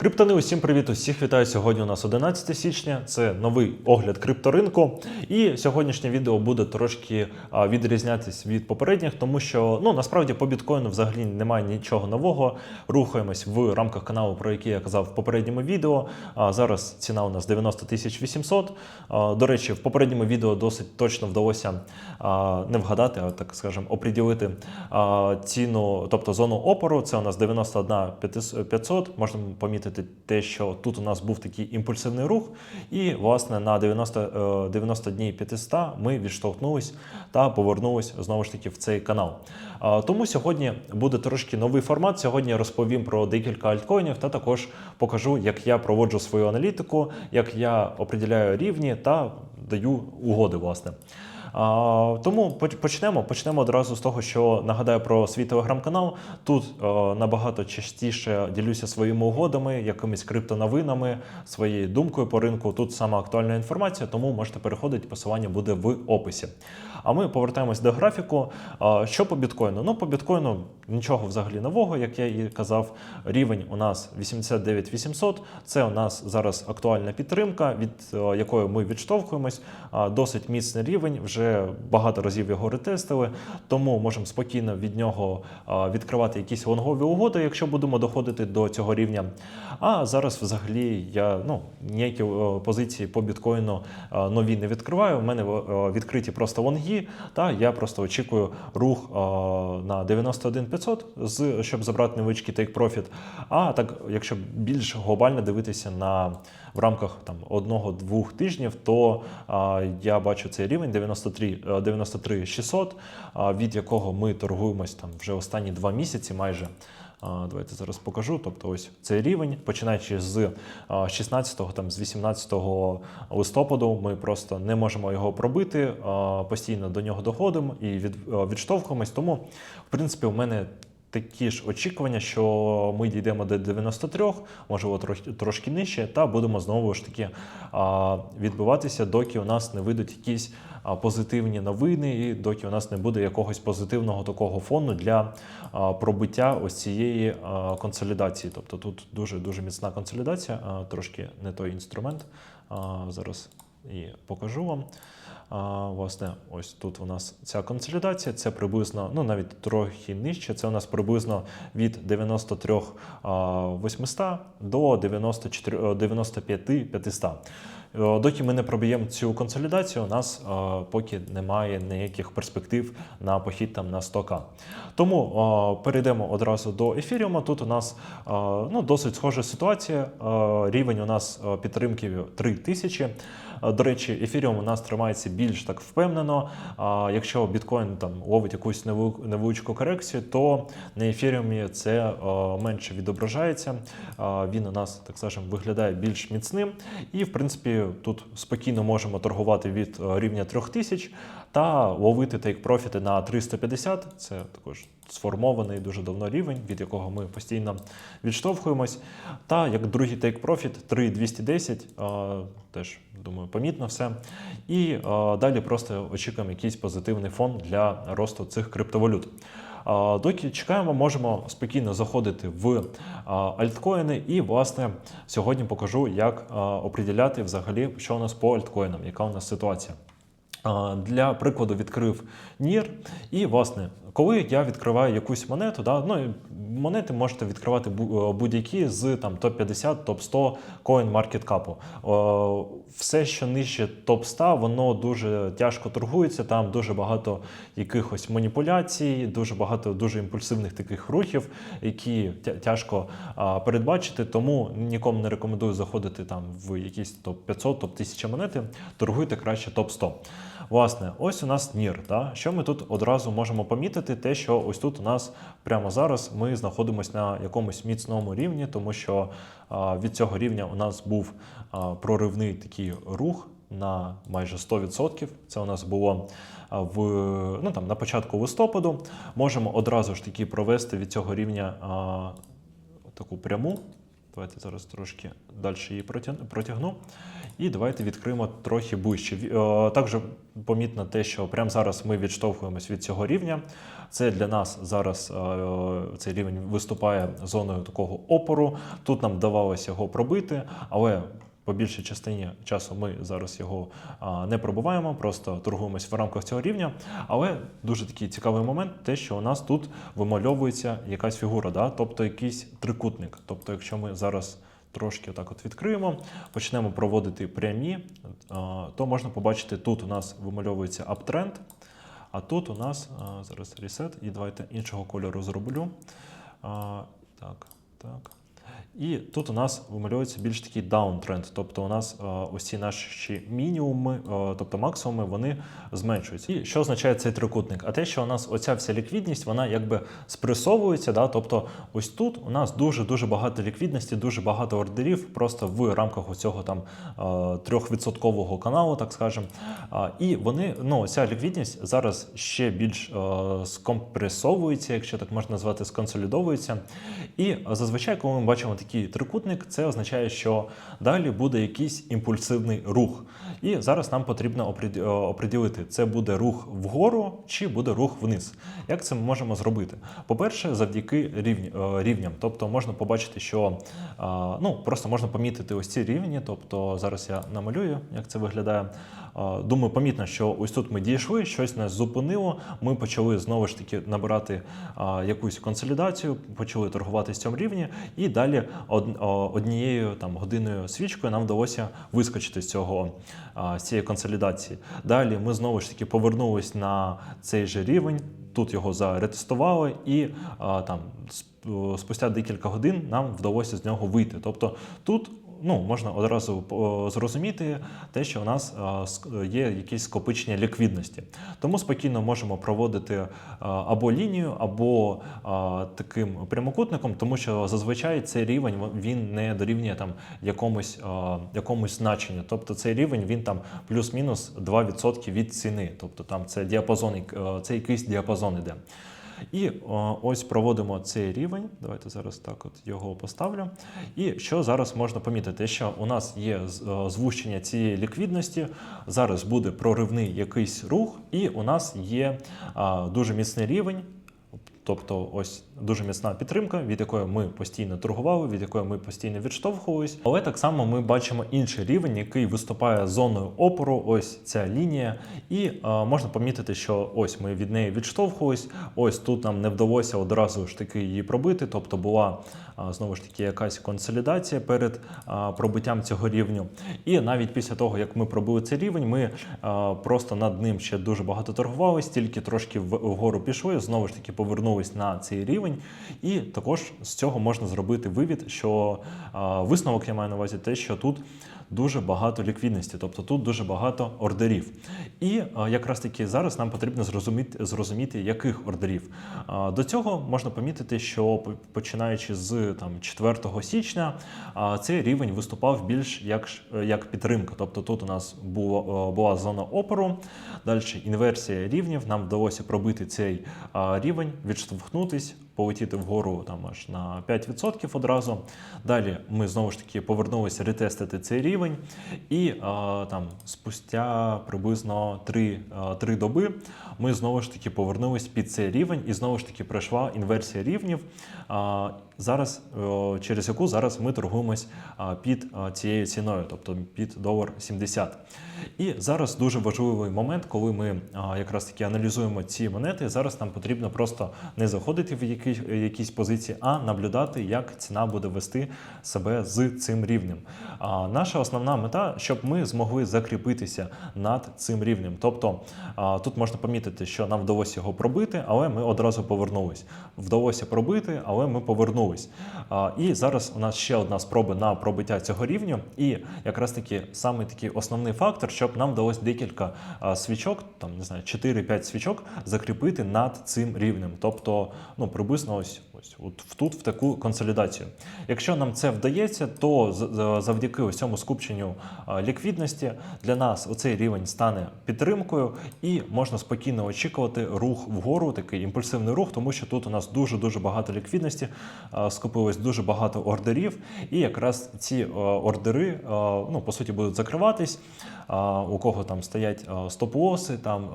Криптони, усім привіт! Усіх вітаю. Сьогодні у нас 11 січня. Це новий огляд крипторинку. І сьогоднішнє відео буде трошки а, відрізнятись від попередніх, тому що ну насправді по біткоїну взагалі немає нічого нового. Рухаємось в рамках каналу, про який я казав в попередньому відео. Зараз ціна у нас 90 тисяч 800. До речі, в попередньому відео досить точно вдалося не вгадати, а так скажемо, оприділити ціну, тобто зону опору. Це у нас 91 500. Можна помітити те, що тут у нас був такий імпульсивний рух, і власне на 90, е, 90 днів 500 ми відштовхнулись та повернулись знову ж таки в цей канал. Тому сьогодні буде трошки новий формат. Сьогодні я розповім про декілька альткоїнів та також покажу, як я проводжу свою аналітику, як я определяю рівні та даю угоди, власне. А, тому почнемо. Почнемо одразу з того, що нагадаю про свій телеграм-канал. Тут е, набагато частіше ділюся своїми угодами, якимись криптоновинами, своєю думкою по ринку. Тут саме актуальна інформація, тому можете переходити. Посилання буде в описі. А ми повертаємось до графіку. А, Що по біткоїну? Ну, по біткоїну нічого взагалі нового, як я і казав. Рівень у нас 89 800. Це у нас зараз актуальна підтримка, від е, якої ми відштовхуємось. А, Досить міцний рівень. Вже багато разів його ретестили, тому можемо спокійно від нього відкривати якісь лонгові угоди, якщо будемо доходити до цього рівня. А зараз взагалі я ну ніякі е, позиції по біткоїну е, нові не відкриваю. У мене е, відкриті просто лонги. Та я просто очікую рух на 91 500, щоб забрати невеличкий profit. А так, якщо більш глобально дивитися на в рамках там одного-двох тижнів, то а, я бачу цей рівень 93, е, 93 600, а, від якого ми торгуємось там вже останні два місяці майже. Давайте зараз покажу. Тобто, ось цей рівень, починаючи з а, 16-го, там з 18 листопаду, ми просто не можемо його пробити. Постійно до нього доходимо і від, відштовхуємось. Тому, в принципі, у мене такі ж очікування, що ми дійдемо до 93, можливо, трошки, нижче, та будемо знову ж таки а, відбиватися, доки у нас не вийдуть якісь позитивні новини, і доки у нас не буде якогось позитивного такого фону для пробиття ось цієї консолідації. Тобто тут дуже дуже міцна консолідація, трошки не той інструмент. Зараз і покажу вам. А, власне, ось тут у нас ця консолідація, це приблизно, ну навіть трохи нижче, це у нас приблизно від 93 800 до 94, е, 95 500. Е, Доки ми не проб'ємо цю консолідацію, у нас е, поки немає ніяких перспектив на похід там на 100к. Тому е, перейдемо одразу до ефіріуму. Тут у нас е, ну, досить схожа ситуація. Е, Рівень у нас підтримки 3000. Е, До речі, ефіріум у нас тримається більш так впевнено. Якщо біткоін там ловить якусь невел- невеличку корекцію, то на ефіріумі це е, менше відображається. Він у нас, так скажемо, виглядає більш міцним. І, в принципі, тут спокійно можемо торгувати від е, рівня 3000 та ловити тейк-профіти на 350. Це також сформований дуже давно рівень, від якого ми постійно відштовхуємось. Та як другий тейк-профіт 3210, е, теж думаю, помітно все. І далі просто очікуємо якийсь позитивний фон для росту цих криптовалют. Доки чекаємо, можемо спокійно заходити в альткоїни. І, власне, сьогодні покажу, як оприділяти взагалі, що у нас по альткоїнам, яка у нас ситуація. Для прикладу відкрив NIR. І, власне, коли я відкриваю якусь монету, да, ну, монети можете відкривати будь-які з там, топ-50, топ-100 CoinMarketCap. О, Все, що нижче топ-100, воно дуже тяжко торгується, там дуже багато якихось маніпуляцій, дуже багато дуже імпульсивних таких рухів, які тяжко а, передбачити. Тому нікому не рекомендую заходити там в якісь топ-500, топ-1000 монети. Торгуйте краще топ-100. Власне, ось у нас NIR. Да? Що ми тут одразу можемо помітити? Те, що ось тут у нас прямо зараз ми знаходимося на якомусь міцному рівні, тому що від цього рівня у нас був проривний такий рух на майже 100%. Це у нас було в ну там на початку листопаду. Можемо одразу ж таки провести від цього рівня таку пряму. Давайте зараз трошки далі її протягну. І давайте відкриємо трохи ближче. Е, Також помітно те, що прямо зараз ми відштовхуємось від цього рівня. Це для нас зараз е, цей рівень виступає зоною такого опору. Тут нам вдавалося його пробити, але по більшій частині часу ми зараз його не пробуваємо, просто торгуємось в рамках цього рівня. Але дуже такий цікавий момент, те, що у нас тут вимальовується якась фігура, да? тобто якийсь трикутник. Тобто, якщо ми зараз трошки отак от відкриємо, почнемо проводити прямі, то можна побачити, тут у нас вимальовується аптренд, а тут у нас зараз ресет, і давайте іншого кольору зроблю. Так, так. І тут у нас вимальовується більш такий даунтренд, тобто у нас е, ось ці наші мінімуми, е, тобто максимуми, вони зменшуються. І що означає цей трикутник? А те, що у нас оця вся ліквідність, вона якби спресовується, да? тобто ось тут у нас дуже-дуже багато ліквідності, дуже багато ордерів просто в рамках цього там е, трьохвідсоткового каналу, так скажемо. І вони, ну, ця ліквідність зараз ще більш скомпресовується, якщо так можна назвати, сконсолідовується. І зазвичай, коли ми бачимо такий трикутник, це означає, що далі буде якийсь імпульсивний рух. І зараз нам потрібно е, оприділити, це буде рух вгору чи буде рух вниз. Як це ми можемо зробити? По-перше, завдяки е, рівням. Тобто можна побачити, що ну, просто можна помітити ось ці рівні. Тобто зараз я намалюю, як це виглядає. Думаю, помітно, що ось тут ми дійшли, щось нас зупинило. Ми почали знову ж таки набирати якусь консолідацію, почали торгувати з цьому рівні, і далі однією там годиною свічкою нам вдалося вискочити з цього з цієї консолідації. Далі ми знову ж таки повернулись на цей же рівень. Тут його заретестували, і там спустя декілька годин нам вдалося з нього вийти. Тобто тут ну, можна одразу зрозуміти те, що у нас є якісь скопичення ліквідності. Тому спокійно можемо проводити або лінію, або таким прямокутником, тому що зазвичай цей рівень він не дорівнює там якомусь, якомусь значенню. Тобто цей рівень він там плюс-мінус 2% від ціни. Тобто там це діапазон, е, це якийсь діапазон іде. І ось проводимо цей рівень. Давайте зараз так от його поставлю. І що зараз можна помітити, що у нас є з- е, цієї ліквідності. Зараз буде проривний якийсь рух, і у нас є дуже міцний рівень. Тобто, ось дуже міцна підтримка, від якої ми постійно торгували, від якої ми постійно відштовхувались. Але так само ми бачимо інший рівень, який виступає зоною опору. Ось ця лінія, і е, можна помітити, що ось ми від неї відштовхувались. Ось тут нам не вдалося одразу ж таки її пробити. Тобто була е, знову ж таки якась консолідація перед е, пробиттям цього рівню. І навіть після того, як ми пробили цей рівень, ми е, просто над ним ще дуже багато торгувались, тільки трошки вгору пішли, знову ж таки повернулись на цей рівень. І також з цього можна зробити вивід, що е, висновок я маю на увазі те, що тут. Дуже багато ліквідності, тобто тут дуже багато ордерів. І е, якраз таки зараз нам потрібно зрозуміти, зрозуміти яких ордерів. Е, До цього можна помітити, що починаючи з там 4 січня е, цей рівень виступав більш як, як підтримка. Тобто тут у нас було, е, була зона опору, далі інверсія рівнів. Нам вдалося пробити цей е, рівень, відштовхнутись, полетіти вгору там аж на 5% одразу. Далі ми знову ж таки повернулися ретестити цей рівень, і е, там спустя приблизно 3, 3 доби ми знову ж таки повернулись під цей рівень, і знову ж таки пройшла інверсія рівнів. Е, зараз через яку зараз ми торгуємось під цією ціною, тобто під долар 70. І зараз дуже важливий момент, коли ми якраз таки аналізуємо ці монети. Зараз нам потрібно просто не заходити в які, якісь позиції, а наблюдати, як ціна буде вести себе з цим рівнем. А наша основна мета, щоб ми змогли закріпитися над цим рівнем. Тобто тут можна помітити, що нам вдалося його пробити, але ми одразу повернулись. Вдалося пробити, але ми повернулись. А, і зараз у нас ще одна спроба на пробиття цього рівню. І якраз таки саме такий основний фактор, щоб нам вдалося декілька свічок, там не знаю, 4-5 свічок закріпити над цим рівнем. Тобто, ну приблизно ось ось от тут в таку консолідацію. Якщо нам це вдається, то завдяки цьому скупченню ліквідності для нас оцей рівень стане підтримкою, і можна спокійно очікувати рух вгору, такий імпульсивний рух, тому що тут у нас дуже дуже багато ліквідності, скупилось дуже багато ордерів, і якраз ці ордери, ну по суті, будуть закриватись. У кого там стоять стоп-лоси, там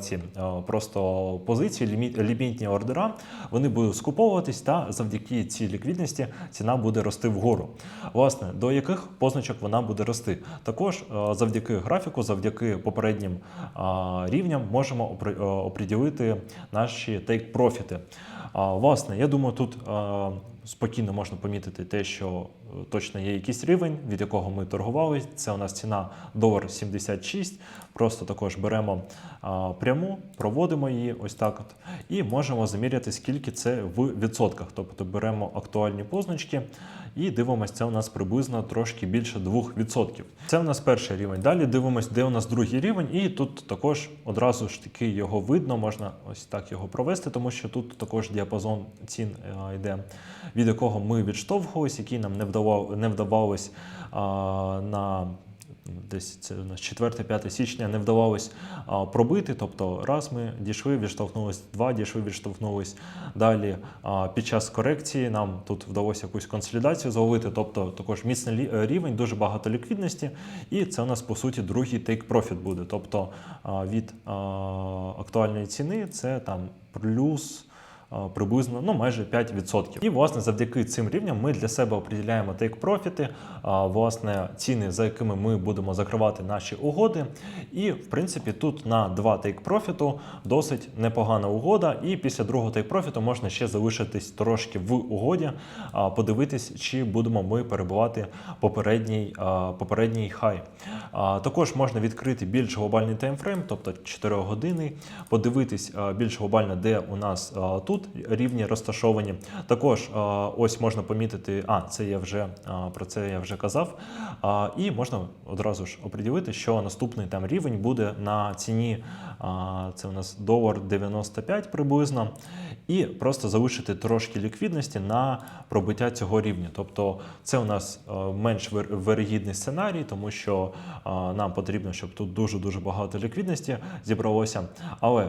ці просто позиції, лімітні ордера, вони будуть скуповуватись, та завдяки цій ліквідності ціна буде рости вгору. Власне, до яких позначок вона буде рости? Також завдяки графіку, завдяки попереднім рівням можемо опри- оприділити наші тейк-профіти. Власне, я думаю, тут а, спокійно можна помітити те, що е, точно є якийсь рівень, від якого ми торгували. Це у нас ціна долар 76. Просто також беремо а, пряму, проводимо її ось так от, і можемо заміряти, скільки це в відсотках. Тобто беремо актуальні позначки і дивимося, це у нас приблизно трошки більше 2%. Це у нас перший рівень. Далі дивимося, де у нас другий рівень, і тут також одразу ж таки його видно, можна ось так його провести, тому що тут також діапазон цін е, йде, від якого ми відштовхувались, який нам не вдавав, не вдавалось а, на. Десь це у нас 4-5 січня не вдавалось а, пробити. Тобто, раз ми дійшли, відштовхнулись, два дійшли, відштовхнулись. Далі а, під час корекції нам тут вдалося якусь консолідацію зловити, тобто також міцний рівень, дуже багато ліквідності, і це у нас по суті другий take profit буде. Тобто а, від а, актуальної ціни це там плюс. А, Приблизно ну майже 5%. І власне завдяки цим рівням ми для себе определяємо тейк-профіти, власне ціни, за якими ми будемо закривати наші угоди. І в принципі тут на два тейк-профіту досить непогана угода. І після другого тейк-профіту можна ще залишитись трошки в угоді, а, подивитись, чи будемо ми перебувати попередній, попередній хай. Також можна відкрити більш глобальний таймфрейм, тобто 4 години, подивитись більш глобально, де у нас а, тут рівні розташовані. Також ось можна помітити, а це я вже про це я вже казав. І можна одразу ж оприділити, що наступний там рівень буде на ціні. Це у нас долар 95 приблизно, і просто залишити трошки ліквідності на пробиття цього рівня. Тобто це у нас менш вирогідний сценарій, тому що нам потрібно, щоб тут дуже дуже багато ліквідності зібралося. Але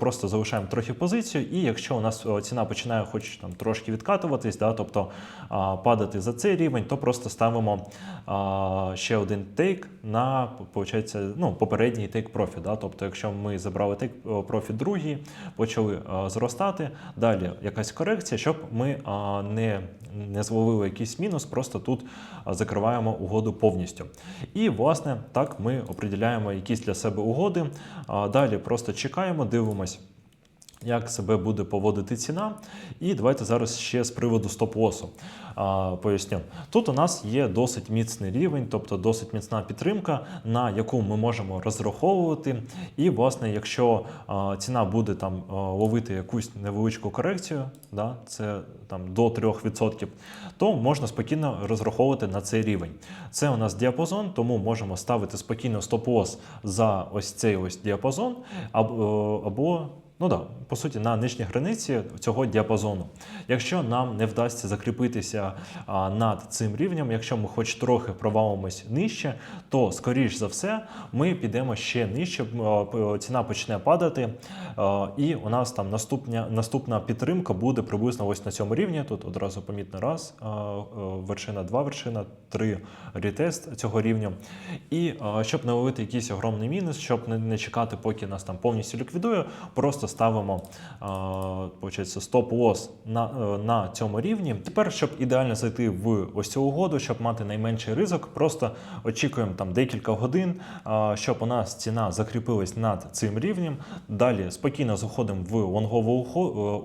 просто залишаємо трохи позицію, і якщо у нас е, ціна починає хоч там трошки відкатуватись, да, тобто е, падати за цей рівень, то просто ставимо е, ще один тейк на ну, попередній тейк профіт. Да? Тобто, якщо ми забрали тейк е, профіт другий, почали е, зростати, далі якась корекція, щоб ми е, не, не зловили якийсь мінус, просто тут закриваємо угоду повністю. І власне так ми определяємо якісь для себе угоди. А Далі просто чекаємо, дивимось. Як себе буде поводити ціна, і давайте зараз ще з приводу стоп-лосу поясню. Тут у нас є досить міцний рівень, тобто досить міцна підтримка, на яку ми можемо розраховувати. І, власне, якщо ціна буде там ловити якусь невеличку корекцію, да, це там до 3%, то можна спокійно розраховувати на цей рівень. Це у нас діапазон, тому можемо ставити спокійно стоп-лос за ось цей ось діапазон або, або Ну да, по суті, на нижній границі цього діапазону. Якщо нам не вдасться закріпитися а, над цим рівнем, якщо ми хоч трохи провалимось нижче, то скоріш за все ми підемо ще нижче, ціна почне падати, а, і у нас там наступня, наступна підтримка буде приблизно ось на цьому рівні. Тут одразу помітно раз, а, а, вершина, два вершина, три ретест цього рівня. І а, щоб не ловити якийсь огромний мінус, щоб не, не чекати, поки нас там повністю ліквідує, просто ставимо а, стоп-лос на, е, на цьому рівні. Тепер, щоб ідеально зайти в ось цю угоду, щоб мати найменший ризик, просто очікуємо там декілька годин, а, щоб у нас ціна закріпилась над цим рівнем. Далі спокійно заходимо в лонгову е,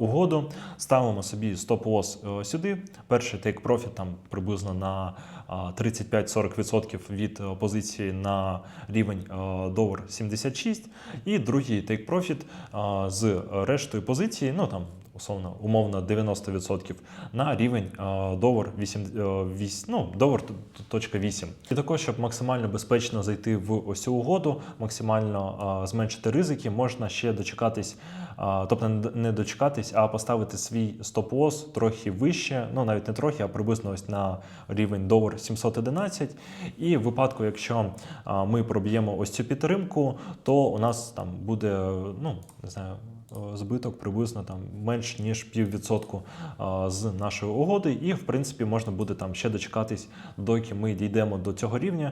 угоду, ставимо собі стоп-лос е, сюди. Перший take profit там приблизно на 35-40% від е, позиції на рівень е, долар 76, і другий profit а, з рештою позиції, ну там условно, умовно 90% на рівень е, долар 8, е, вісь- ну, долар т- т- точка 8. І також, щоб максимально безпечно зайти в ось цю угоду, максимально е, зменшити ризики, можна ще дочекатись тобто не дочекатись, а поставити свій стоп-лосс трохи вище, ну навіть не трохи, а приблизно ось на рівень долар 711. І в випадку, якщо ми проб'ємо ось цю підтримку, то у нас там буде, ну не знаю. Е, Збиток приблизно там менш ніж піввідсотку з нашої угоди, і в принципі можна буде там ще дочекатись, доки ми дійдемо до цього рівня.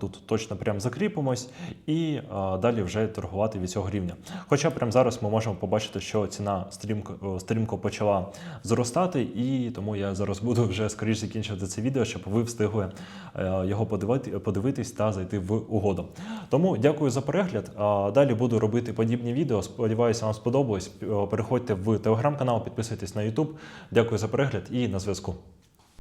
Тут точно прям закріпимось, і далі вже торгувати від цього рівня. Хоча прямо зараз ми можемо побачити, що ціна стрімко, стрімко почала зростати, і тому я зараз буду вже скоріш закінчувати це відео, щоб ви встигли е, його подивити, подивитись та зайти в угоду. Тому дякую за перегляд. Далі буду робити подібні відео. Сподіваюся, вам сподобалось. Е, Переходьте в телеграм-канал, підписуйтесь на YouTube. Дякую за перегляд і на зв'язку.